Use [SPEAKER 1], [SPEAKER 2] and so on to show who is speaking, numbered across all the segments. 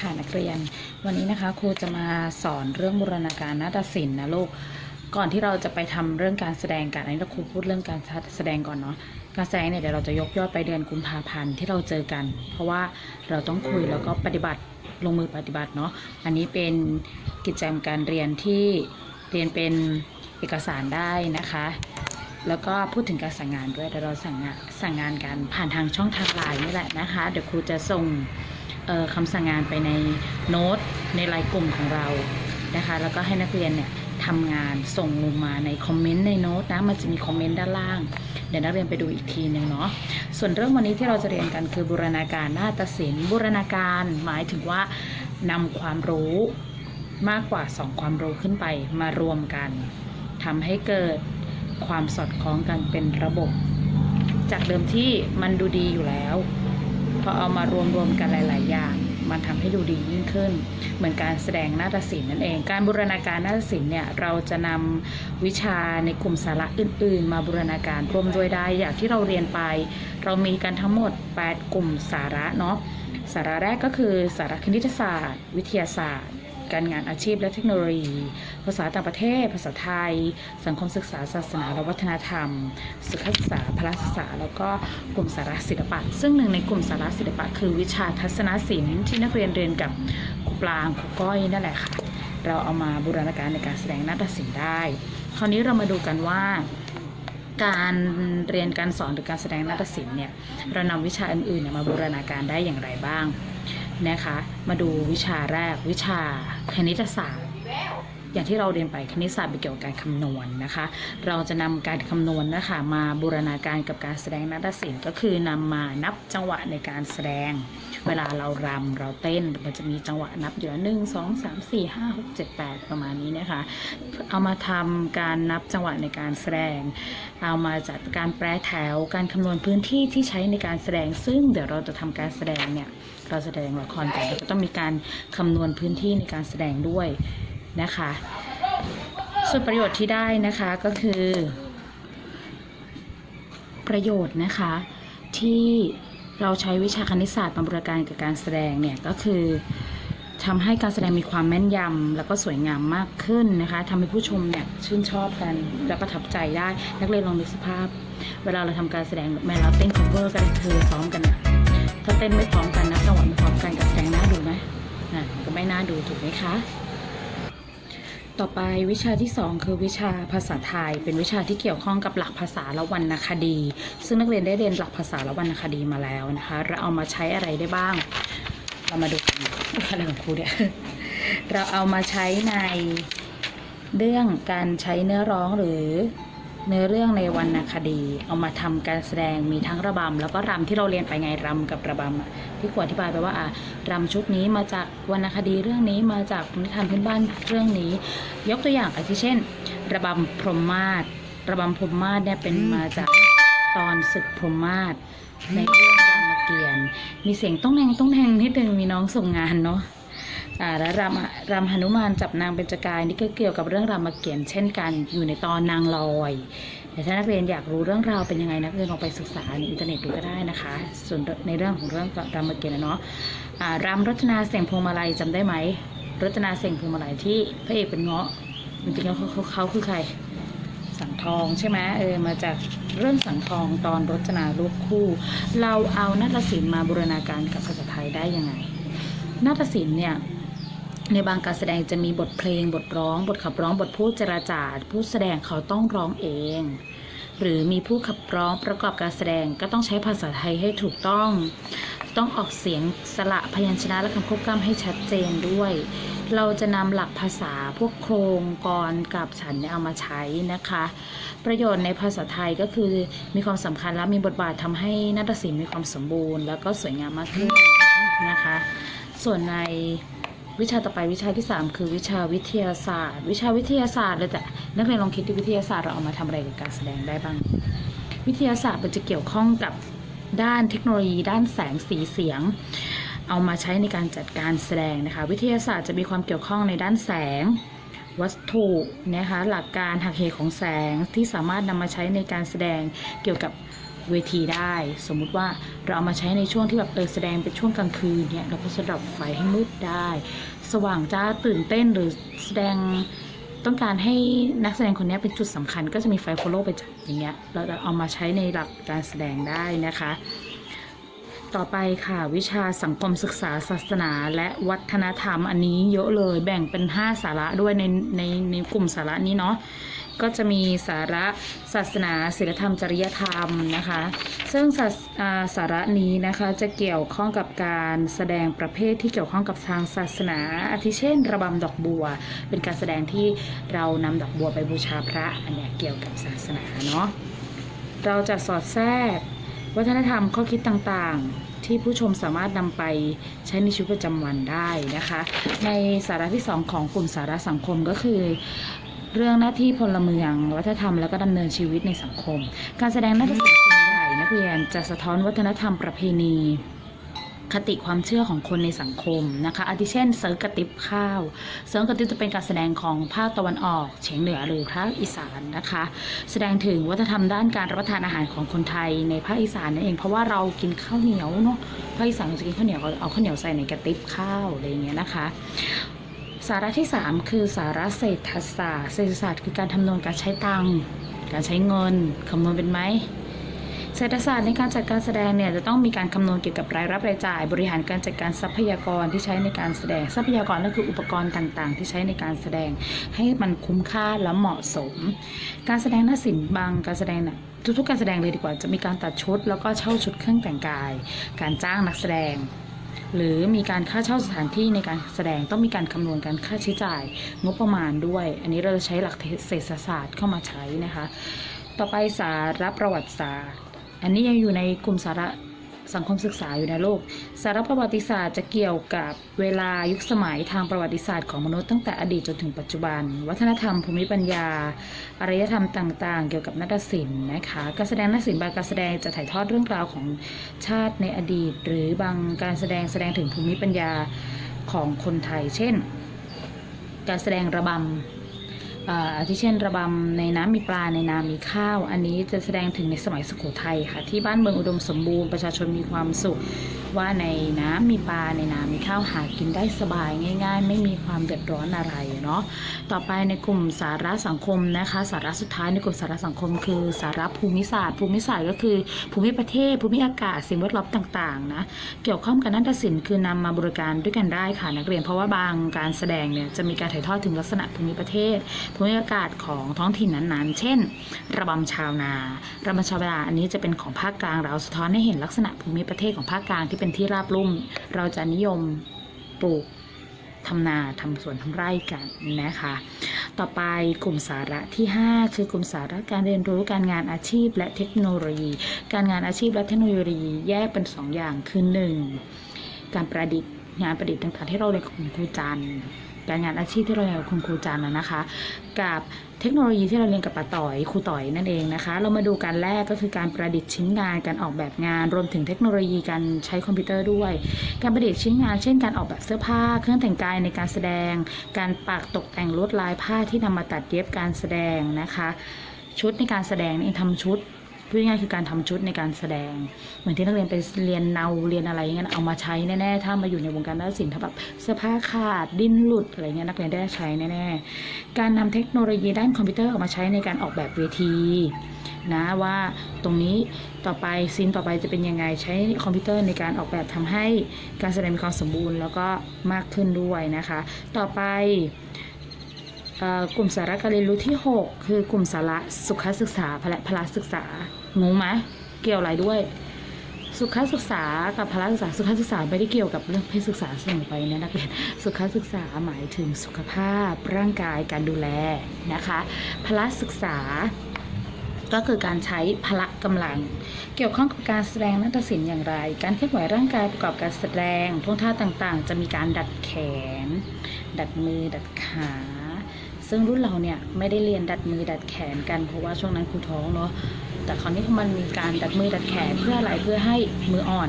[SPEAKER 1] ค่ะนักเรียน วันนี้นะคะครูจะมาสอนเรื่องบูรณาการนาฏศิลป์นะลูกก่อนที่เราจะไปทำเรื่องการแสดงกันอันนี้เราครูพูดเรื่องการแสดงก่อนเนาะการแสดงเนี่ยเดี๋ยวเราจะยกยอดไปเดือนกุมภาพันธ์ที่เราเจอกัน เพราะว่าเราต้องคุยแล้วก็ปฏิบัติลงมือปฏิบัติเนาะอันนี้เป็นกิจกรรมการเรียนที่เรียนเป็นเอกสารได้นะคะแล้วก็พูดถึงการสั่งงานด้วยเดี๋ยวเราสั่งงานสั่งงานกันผ่านทางช่องทางไลน์นี่แหละนะคะ เดี๋ยวครูจะส่ง คำสั่งงานไปในโน้ตในไลน์กลุ่มของเรานะคะ แล้วก็ให้นักเรียนเนี่ยทำงานส่งลงมาในคอมเมนต์ในโน้ตนะ มันจะมีคอมเมนต์ด้านล่าง เดี๋ยวนักเรียนไปดูอีกทีหนึ่งเนาะ ส่วนเรื่องวันนี้ที่เราจะเรียนกันคือบูรณาการนาฏศิลป์บูรณาการหมายถึงว่านำความรู้มากกว่า 2 ความรู้ขึ้นไปมารวมกันทำให้เกิดความสอดคล้องกันเป็นระบบ จากเดิมที่มันดูดีอยู่แล้ว พอเอามารวมรวมๆกันหลาย ๆ อย่าง มันทำให้ดูดียิ่งขึ้น เหมือนการแสดงนาฏศิลป์นั่นเอง การบูรณาการนาฏศิลป์เนี่ยเราจะนำวิชาในกลุ่มสาระอื่น ๆ มาบูรณาการรวมด้วยได้อย่างที่เราเรียนไป เรามีกันทั้งหมด 8 กลุ่มสาระเนาะสาระแรกก็คือสาระคณิตศาสตร์ วิทยาศาสตร์ การงานอาชีพและเทคโนโลยี ภาษาต่างประเทศ ภาษาไทย สังคมศึกษาศาสนาและวัฒนธรรมศึกษาพละศึกษา แล้วก็กลุ่มสาระศิลปะ ซึ่งหนึ่งในกลุ่มสาระศิลปะ คือวิชาทัศนศิลป์ที่นักเรียนเรียนกับครูปลางครูก้อยนั่นแหละค่ะ เราเอามาบูรณาการในการแสดงนาฏศิลป์ได้ คราวนี้เรามาดูกันว่าการเรียนการสอนหรือการแสดงนาฏศิลป์เนี่ยเรานำวิชาอื่นๆมาบูรณาการได้อย่างไรบ้าง นะคะ มาดูวิชาแรกวิชาคณิตศาสตร์ อย่างที่เราเรียนไปคณิตศาสตร์เป็นเกี่ยวกับการคำนวณนะคะ เราจะนำการคำนวณนะคะมาบูรณาการกับการแสดงนาฏศิลป์ก็คือนำมานับจังหวะในการแสดง เวลาเรารำเราเต้นมันจะมีจังหวะนับอยู่หนึ่งสองสามสี่ห้าหกเจ็ดแปดประมาณนี้นะคะ เอามาทำการนับจังหวะในการแสดง เอามาจัดการแปรแถวการคำนวณพื้นที่ที่ใช้ในการแสดง ซึ่งเดี๋ยวเราจะทำการแสดงเนี่ย เราแสดงละครกันเราก็ต้องมีการคำนวณพื้นที่ในการแสดงด้วยนะคะ ส่วนประโยชน์ที่ได้นะคะก็คือ ประโยชน์นะคะที่เราใช้วิชาคณิตศาสตร์มาบริการกับการแสดงเนี่ยก็คือทำให้การแสดงมีความแม่นยำแล้วก็สวยงามมากขึ้นนะคะทำให้ผู้ชมเนี่ยชื่นชอบกันและประทับใจได้ นักเรียนลองนึกสภาพ เวลาเราทำการแสดงแม้เราเต้น cover กันคือซ้อมกันอะ ถ้าเต้นไม่พร้อมกันนะจังหวะไม่พร้อมกันการแสดงน่าดูไหมอะก็ไม่น่าดูถูกไหมคะ ต่อไปวิชาที่ 2 คือวิชาภาษาไทย เป็นวิชาที่เกี่ยวข้องกับหลักภาษาและวรรณคดี ซึ่งนักเรียนได้เรียนหลักภาษาและวรรณคดีมาแล้วนะคะเราเอามาใช้อะไรได้บ้าง เรามาดูกันอะไรของครูเนี่ยเราเอามาใช้ในเรื่องการใช้เนื้อร้องหรือ เนื้อเรื่องในวรรณคดี เอามาทำการแสดงมีทั้งระบำแล้วก็รำที่เราเรียนไปไงรำกับระบำที่ขวดอธิบายไปว่าอะรำชุดนี้มาจากวรรณคดีเรื่องนี้มาจากนิทานพื้นบ้านเรื่องนี้ ยกตัวอย่างอาทิเช่น ระบำพรหมมาศระบำพรหมมาศเนี่ยเป็นมาจากตอนศึกพรหมมาศในเรื่องรามเกียรติ์มีเสียงต้องแทงต้องแทงนิดนึงมีน้องส่งงานเนาะ และรำรำหนุมานจับนางเบญจกายนี่ก็เกี่ยวกับเรื่องรามเกียรติ์เช่นกันอยู่ในตอนนางลอยแต่ถ้านักเรียนอยากรู้เรื่องราวเป็นยังไงนักเรียนลองไปศึกษาในอินเทอร์เน็ตดูก็ได้นะคะ ส่วนในเรื่องของเรื่องรามเกียรติ์นะเนาะอ่ารำรจนาเสียงพวงมาลัยจำได้ไหมรจนาเสียงพวงมาลัยที่พระเอกเป็นเงาะจริงๆแล้วเขาเขาคือใครสังทองใช่ไหมเออมาจากเรื่องสังทองตอนรจนารูปคู่ เราเอานาฏศิลป์มาบูรณาการกับภาษาไทยได้ยังไงนาฏศิลป์เนี่ย ในบางการแสดงจะมีบทเพลง บทร้อง บทขับร้อง บทพูดเจราจาผู้แสดงเขาต้องร้องเอง หรือมีผู้ขับร้องประกอบการแสดงก็ต้องใช้ภาษาไทยให้ถูกต้อง ต้องออกเสียงสระพยัญชนะและคำควบกล้ำให้ชัดเจนด้วย เราจะนำหลักภาษาพวกโครงกรกับฉันเนี่ยเอามาใช้นะคะ ประโยชน์ในภาษาไทยก็คือมีความสำคัญและมีบทบาททำให้นาฏศิลป์มีความสมบูรณ์ แล้วก็สวยงามมากขึ้นนะคะ ส่วนใน วิชาต่อไปวิชาที่ 3 คือวิชาวิทยาศาสตร์ วิชาวิทยาศาสตร์เลยแต่นักเรียนลองคิดดูวิทยาศาสตร์เราเอามาทำอะไรกับการแสดงได้บ้าง วิทยาศาสตร์มันจะเกี่ยวข้องกับด้านเทคโนโลยี ด้านแสงสีเสียง เอามาใช้ในการจัดการแสดงนะคะ วิทยาศาสตร์จะมีความเกี่ยวข้องในด้านแสง วัตถุนะคะหลักการหักเหของแสงที่สามารถนำมาใช้ในการแสดงเกี่ยวกับ เวทีได้ สมมุติว่าเราเอามาใช้ในช่วงที่แบบเออแสดงเป็นช่วงกลางคืนเนี่ยเราก็จะดับไฟให้มืดได้ สว่างจ้าตื่นเต้นหรือแสดงต้องการให้นักแสดงคนนี้เป็นจุดสำคัญก็จะมีไฟโฟโลไปจับอย่างเงี้ยเราจะเอามาใช้ในหลักการแสดงได้นะคะ ต่อไปค่ะ วิชาสังคมศึกษาศาสนา และวัฒนธรรมอันนี้เยอะเลยแบ่งเป็น 5 สาระด้วยในในในกลุ่มสาระนี้เนาะ ก็จะมีสาระศาสนาศีลธรรมจริยธรรมนะคะ ซึ่งศาสาสาระนี้นะคะจะเกี่ยวข้องกับการแสดงประเภทที่เกี่ยวข้องกับทางศาสนา อาทิเช่น ระบำดอกบัว เป็นการแสดงที่เรานำดอกบัวไปบูชาพระอันนี้เกี่ยวกับศาสนาเนาะเราจะสอดแทรก วัฒนธรรมข้อคิดต่างๆ ที่ผู้ชมสามารถนำไปใช้ในชีวิตประจำวันได้นะคะ ในสาระที่ 2 ของกลุ่มสาระสังคมก็คือ เรื่องหน้าที่พลเมือง วัฒนธรรมและก็ดำเนินชีวิตในสังคม การแสดงนาฏศิลป์ส่วนใหญ่นักเรียนจะสะท้อนวัฒนธรรมประเพณีคติความเชื่อของคนในสังคมนะคะอาทิเช่น เซิร์กระติบข้าว เซิร์กระติบจะเป็นการแสดงของภาคตะวันออก เฉียงเหนือหรือภาคอีสานนะคะ แสดงถึงวัฒนธรรมด้านการรับประทานอาหารของคนไทยในภาคอีสานนั่นเอง เพราะว่าเรากินข้าวเหนียวเนาะภาคอีสานเราจะกินข้าวเหนียวเอาข้าวเหนียวใส่ในกระติบข้าวอะไรอย่างเงี้ยนะคะ สาระที่ 3 คือสาระเศรษฐศาสตร์ เศรษฐศาสตร์คือการคำนวณการใช้ตังค์การใช้เงินคำนวณเป็นไหมเศรษฐศาสตร์ในการจัดการแสดงเนี่ยจะต้องมีการคำนวณเกี่ยวกับรายรับรายจ่าย บริหารการจัดการทรัพยากรที่ใช้ในการแสดงทรัพยากรก็คืออุปกรณ์ต่างๆ ที่ใช้ในการแสดงให้มันคุ้มค่าและเหมาะสม การแสดงหน้าศิลป์บางการแสดงน่ะทุกๆการแสดงเลยดีกว่าจะมีการตัดชุด แล้วก็เช่าชุดเครื่องแต่งกาย การจ้างนักแสดง หรือมีการค่าเช่าสถานที่ในการแสดงต้องมีการคำนวณการค่าใช้จ่ายงบประมาณด้วย อันนี้เราจะใช้หลักเศรษฐศาสตร์เข้ามาใช้นะคะ ต่อไปสาระประวัติศาสตร์ อันนี้ยังอยู่ในกลุ่มสาระ สังคมศึกษาอยู่ในโลก สารประวัติศาสตร์จะเกี่ยวกับเวลายุคสมัยทางประวัติศาสตร์ของมนุษย์ตั้งแต่อดีตจนถึงปัจจุบัน วัฒนธรรมภูมิปัญญา อารยธรรมต่างๆ เกี่ยวกับนาฏศิลป์นะคะการแสดงนาฏศิลป์บางการแสดงจะถ่ายทอดเรื่องราวของชาติในอดีต หรือบางการแสดงแสดงถึงภูมิปัญญาของคนไทย เช่น การแสดงระบำ อ่าอาทิเช่นระบำในน้ำมีปลาในนามีข้าว อันนี้จะแสดงถึงในสมัยสุโขทัยค่ะ ที่บ้านเมืองอุดมสมบูรณ์ประชาชนมีความสุข ว่าในน้ำมีปลาในนามีข้าวหากินได้สบายง่าย ๆ ไม่มีความเดือดร้อนอะไรเนาะต่อไปในกลุ่มสาระสังคมนะคะ สาระสุดท้ายในกลุ่มสาระสังคม คือสาระภูมิศาสตร์ ภูมิศาสตร์ก็คือ ภูมิประเทศ ภูมิอากาศสิ่งแวดล้อมต่างๆนะเกี่ยวข้องกับนาฏศิลป์คือนำมาบริการด้วยกันได้ค่ะนักเรียนเพราะว่าบางการแสดงเนี่ยจะมีการถ่ายทอดถึงลักษณะภูมิประเทศภูมิอากาศของท้องถิ่นนั้นๆ เช่น ระบำชาวนา ระบำชาวนาอันนี้จะเป็นของภาคกลางเราสะท้อนให้เห็นลักษณะภูมิประเทศของภาคกลางที่เป็นที่ราบลุ่ม เราจะนิยมปลูกทำนาทำสวนทำไร่กันนะคะ ต่อไปกลุ่มสาระที่ 5 คือกลุ่มสาระการเรียนรู้การงานอาชีพและเทคโนโลยี การงานอาชีพและเทคโนโลยีแยกเป็น 2 อย่างคือ 1. การประดิษฐ์งานประดิษฐ์ต่างๆที่เราเรียนกับคุณครูจันทร์ การงานอาชีพที่เราเรียนกับคุณครูจันทร์นะคะ กับเทคโนโลยีที่เราเรียนกับป้าต่อยครูต่อยนั่นเองนะคะ เรามาดูการแรกก็คือการประดิษฐ์ชิ้นงานการออกแบบงาน รวมถึงเทคโนโลยีการใช้คอมพิวเตอร์ด้วย การประดิษฐ์ชิ้นงาน เช่น การออกแบบเสื้อผ้า เครื่องแต่งกายในการแสดง การปักตกแต่งลวดลายผ้าที่นำมาตัดเย็บการแสดงนะคะ ชุดในการแสดงนี่ทำชุด พูดง่ายคือการทำชุดในการแสดง เหมือนที่นักเรียนไปเรียนเนาเรียนอะไรอย่างเงี้ยเอามาใช้แน่ๆถ้ามาอยู่ในวงการนาฏศิลป์ถ้าแบบเสื้อผ้าขาดดิ้นหลุดอะไรเงี้ยนักเรียนได้ใช้แน่ๆการนำเทคโนโลยีด้านคอมพิวเตอร์ออกมาใช้ในการออกแบบเวทีนะว่าตรงนี้ต่อไปซีนต่อไปจะเป็นยังไงใช้คอมพิวเตอร์ในการออกแบบทำให้การแสดงมีความสมบูรณ์แล้วก็มากขึ้นด้วยนะคะ ต่อไปกลุ่มสาระการเรียนรู้ที่ 6 คือกลุ่มสาระสุขศึกษาพละพละศึกษา งงไหมเกี่ยวอะไรด้วย สุขศึกษากับพละศึกษาสุขศึกษาไม่ได้เกี่ยวกับเรื่องเพศศึกษาเสมอไปนะนักเรียนสุขศึกษาหมายถึงสุขภาพร่างกายการดูแลนะคะพละศึกษาก็คือการใช้พละกำลัง เกี่ยวข้องกับการแสดงนาฏศิลป์อย่างไร การเคลื่อนไหวร่างกายประกอบการแสดงท่วงท่าต่างๆ จะมีการดัดแขน ดัดมือ ดัดขา ซึ่งรุ่นเราเนี่ยไม่ได้เรียนดัดมือดัดแขนกันเพราะว่าช่วงนั้นครูท้องเนาะ แต่คราวนี้มันมีการดัดมือดัดแขนเพื่ออะไรเพื่อให้มืออ่อน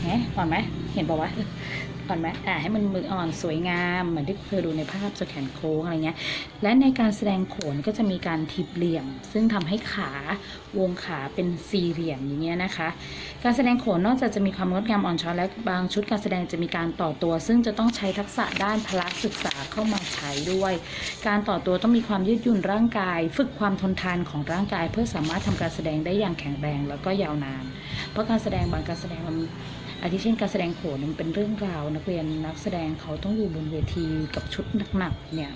[SPEAKER 1] เหมอ่อนไหมเห็นปะวะ ก่อนไหมอ่าให้มันมืออ่อนสวยงามเหมือนที่เคยดูในภาพจะแขนโค้งอะไรเงี้ย และในการแสดงโขนก็จะมีการทิบเหลี่ยม ซึ่งทำให้ขาวงขาเป็นสี่เหลี่ยมอย่างเงี้ยนะคะ การแสดงโขนนอกจากจะมีความงดงามอ่อนช้อยและบางชุดการแสดงจะมีการต่อตัว ซึ่งจะต้องใช้ทักษะด้านพละศึกษาเข้ามาใช้ด้วย การต่อตัวต้องมีความยืดหยุ่นร่างกาย ฝึกความทนทานของร่างกาย เพื่อสามารถทำการแสดงได้อย่างแข็งแรงแล้วก็ยาวนาน เพราะการแสดงบางการแสดงมัน อาทิเช่นการแสดงโขนมันเป็นเรื่องราว นักเรียนนักแสดงเขาต้องอยู่บนเวทีกับชุดหนักๆเนี่ย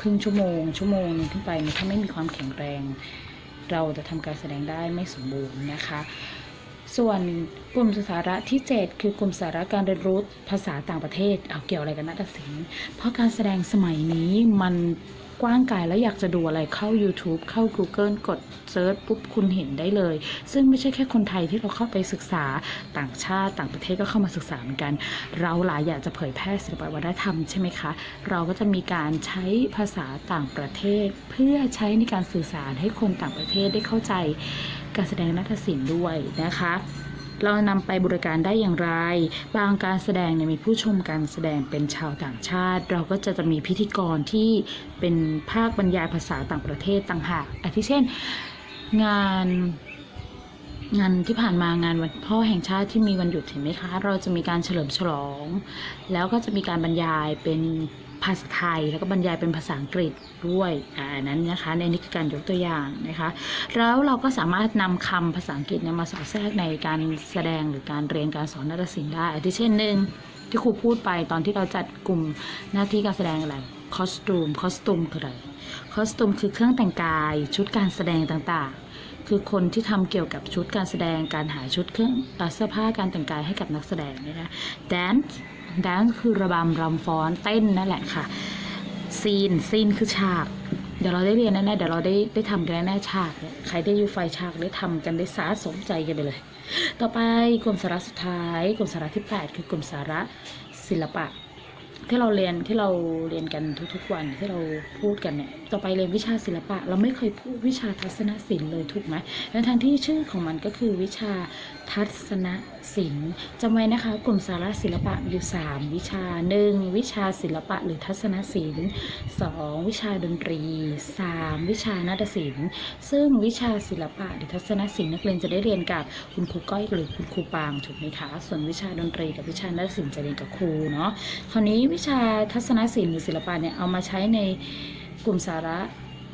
[SPEAKER 1] ครึ่งชั่วโมง ชั่วโมงนึงขึ้นไปถ้าไม่มีความแข็งแรง เราจะทำการแสดงได้ไม่สมบูรณ์นะคะ ส่วนกลุ่มสาระที่ 7 คือกลุ่มสาระการเรียนรู้ภาษาต่างประเทศ เอาเกี่ยวอะไรกับนาฏศิลป์เพราะการแสดงสมัยนี้มัน กว้างไกลแล้วอยากจะดูอะไรเข้า YouTube เข้า Google กดเซิร์ชปุ๊บคุณเห็นได้เลย ซึ่งไม่ใช่แค่คนไทยที่เราเข้าไปศึกษาต่างชาติต่างประเทศก็เข้ามาศึกษาเหมือนกัน เราหลายอยากจะเผยแพร่ศิลปวัฒนธรรมใช่ไหมคะ เราก็จะมีการใช้ภาษาต่างประเทศ เพื่อใช้ในการสื่อสารให้คนต่างประเทศได้เข้าใจ การแสดงนาฏศิลป์ด้วยนะคะ เรานำไปบริการได้อย่างไร บางการแสดงเนี่ยมีผู้ชมการแสดงเป็นชาวต่างชาติ เราก็จะจะมีพิธีกรที่เป็นภาคบรรยายภาษาต่างประเทศต่างหากอาทิเช่น งานงานที่ผ่านมางานวันพ่อแห่งชาติที่มีวันหยุดเห็นไหมคะ เราจะมีการเฉลิมฉลอง แล้วก็จะมีการบรรยายเป็น ภาษาไทย แล้วก็บรรยายเป็นภาษาอังกฤษด้วยอันนั้นนะคะในนี้คือการยกตัวอย่างนะคะ แล้วเราก็สามารถนำคำภาษาอังกฤษนมาสอดแทรกในการแสดงหรือการเรียนการสอนนาฏศิลป์ได้อาทิเช่นหนึ่งที่ครูพูดไปตอนที่เราจัดกลุ่มหน้าที่การแสดงอะไรคอสตูมคอสตูมคืออะไรคอสตูมคือเครื่องแต่งกายชุดการแสดงต่างๆ คือคนที่ทำเกี่ยวกับชุดการแสดงการหาชุดเครื่องเสื้อผ้าการแต่งกายให้กับนักแสดงเนี่ย ดังคือระบำรำฟ้อนเต้นนั่นแหละค่ะซีนซีนคือฉาก เดี๋ยวเราได้เรียนแน่ๆเดี๋ยวเราได้ได้ทำกันแน่ๆฉากเนี่ยใครได้ยูไฟฉากได้ทำกันได้สาสมใจกันไปเลย ต่อไปกลุ่มสาระสุดท้ายกลุ่มสาระที่ 8 คือกลุ่มสาระศิลปะ ที่เราเรียนที่เราเรียนกันทุกๆวันที่เราพูดกันเนี่ยต่อไปเรียนวิชาศิลปะ เราไม่เคยพูดวิชาทัศนศิลป์เลยถูกไหมและทั้งที่ชื่อของมันก็คือวิชาทัศนศิลป์จำไว้นะคะ กลุ่มสาระศิลปะมีอยู่ 3 วิชา 1. วิชาศิลปะหรือทัศนศิลป์ 2. วิชาดนตรี 3. วิชานาฏศิลป์ ซึ่งวิชาศิลปะหรือทัศนศิลป์นักเรียนจะได้เรียนกับคุณครูก้อยหรือคุณครูปางถูกไหมคะส่วนวิชาดนตรีกับวิชานาฏศิลป์จะเรียนกับครูเนาะคราวนี้วิชาทัศนศิลป์หรือศิลปะเนี่ยเอามาใช้ในกลุ่มสาระ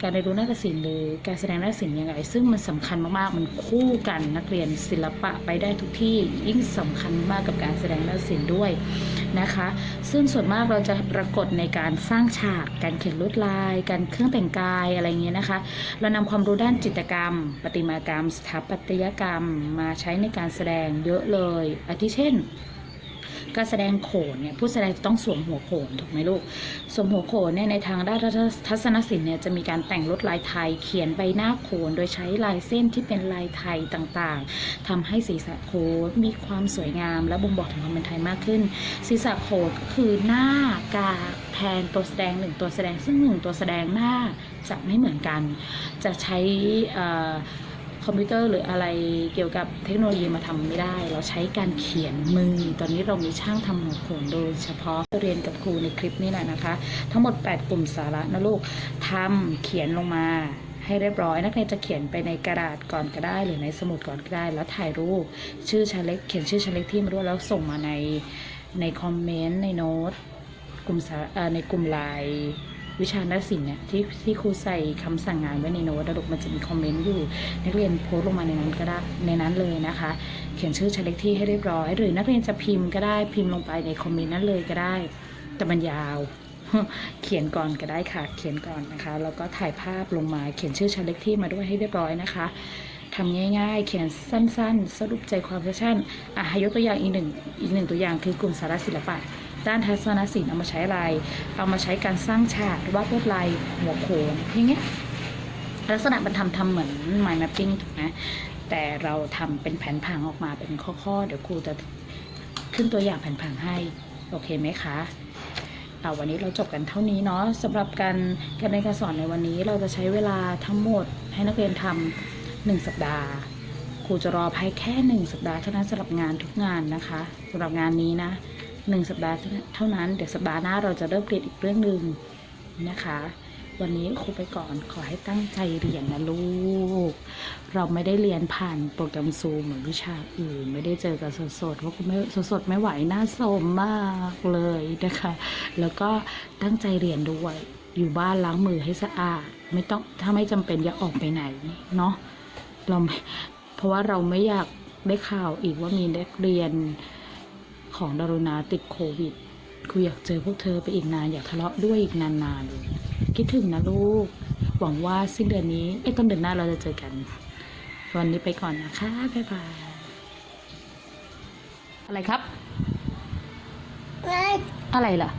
[SPEAKER 1] การเรียนรู้นาฏศิลป์หรือการแสดงนาฏศิลป์ยังไง ซึ่งมันสำคัญมากๆ มันคู่กันนักเรียนศิลปะไปได้ทุกที่ยิ่งสำคัญมากกับการแสดงนาฏศิลป์ด้วยนะคะ ซึ่งส่วนมากเราจะปรากฏในการสร้างฉาก การเขียนลวดลาย การเครื่องแต่งกายอะไรเงี้ยนะคะ เรานำความรู้ด้านจิตรกรรม ประติมากรรม สถาปัตยกรรม มาใช้ในการแสดงเยอะเลยอาทิเช่น การแสดงโขนเนี่ยผู้แสดงต้องสวมหัวโขนถูกไหมลูกสวมหัวโขนเนี่ยในทางด้านทัศนศิลป์เนี่ยจะมีการแต่งลวดลายไทย เขียนใบหน้าโขน โดยใช้ลายเส้นที่เป็นลายไทยต่างๆทำให้ศีรษะโขนมีความสวยงาม และบ่งบอกถึงความเป็นไทยมากขึ้น ศีรษะโขนก็คือหน้ากาแทนตัวแสดงหนึ่งตัวแสดงซึ่งหนึ่งตัวแสดงหน้าจะไม่เหมือนกัน จะใช้ คอมพิวเตอร์หรืออะไรเกี่ยวกับเทคโนโลยีมาทำไม่ได้ เราใช้การเขียนมือ ตอนนี้เรามีช่างทำหัวโขนโดยเฉพาะเรียนกับครูในคลิปนี้แหละนะคะ ทั้งหมด 8 กลุ่มสาระนะลูกทำเขียนลงมาให้เรียบร้อย นักเรียนจะเขียนไปในกระดาษก่อนก็ได้ หรือในสมุดก่อนก็ได้ แล้วถ่ายรูป ชื่อชาเล็กเขียนชื่อชาเล็กที่มาด้วยแล้วส่งมาในในคอมเมนต์ในโน้ตกลุ่มในกลุ่มไลน์ วิชานาศิลป์เนี่ยที่ที่ครูใส่คำสั่งงานไว้ในโน้ตแล้วลูกมันจะมีคอมเมนต์อยู่ นักเรียนโพสต์ลงมาในนั้นก็ได้ในนั้นเลยนะคะ เขียนชื่อชาเล็กที่ให้เรียบร้อย หรือนักเรียนจะพิมพ์ก็ได้พิมพ์ลงไปในคอมเมนต์นั้นเลยก็ได้ แต่มันยาวเขียนก่อนก็ได้ค่ะ เขียนก่อนนะคะแล้วก็ถ่ายภาพลงมาเขียนชื่อชาเล็กที่มาด้วยให้เรียบร้อยนะคะทำง่ายๆ เขียนสั้นๆ สรุปใจความสั้นๆอะให้ยกตัวอย่างอีกหนึ่งอีกหนึ่งตัวอย่างคือกลุ่มสารศิลปะ ด้านทัศนศิลป์เอามาใช้อะไร เอามาใช้การสร้างฉากวาดลวดลายหัวโขนอย่างเงี้ยลักษณะมันทำทำเหมือน mind mapping ถูกไหมแต่เราทำเป็นแผนผังออกมาเป็นข้อๆ เดี๋ยวครูจะขึ้นตัวอย่างแผนผังให้ โอเคไหมคะเอาวันนี้เราจบกันเท่านี้เนาะสำหรับการการเรียนการสอนในวันนี้เราจะใช้เวลาทั้งหมดให้นักเรียนทำหนึ่งสัปดาห์ครูจะรอภายแค่หนึ่งสัปดาห์เท่านั้นสำหรับงานทุกงานนะคะสำหรับงานนี้นะ หนึ่งสัปดาห์เท่านั้น เดี๋ยวสัปดาห์หน้าเราจะเริ่มเรียนอีกเรื่องหนึ่งนะคะ วันนี้ครูไปก่อนขอให้ตั้งใจเรียนนะลูก เราไม่ได้เรียนผ่านโปรแกรมซูมเหมือนวิชาอื่น ไม่ได้เจอกันสดๆเพราะคุณไม่สดๆไม่ไหวน่าโสมมากเลยนะคะ แล้วก็ตั้งใจเรียนด้วย อยู่บ้านล้างมือให้สะอาด ไม่ต้องถ้าไม่จำเป็นอย่าออกไปไหนเนาะเราเพราะว่าเราไม่อยากได้ข่าวอีกว่ามีนักเรียน ของดารุณาติดโควิดครูอยากเจอพวกเธอไปอีกนานอยากทะเลาะด้วยอีกนานๆเลยคิดถึงนะลูก หวังว่าสิ้นเดือนนี้ไอ้ยต้นเดือนหน้าเราจะเจอกัน วันนี้ไปก่อนนะคะ บ๊ายบาย อะไรครับ อะไรล่ะ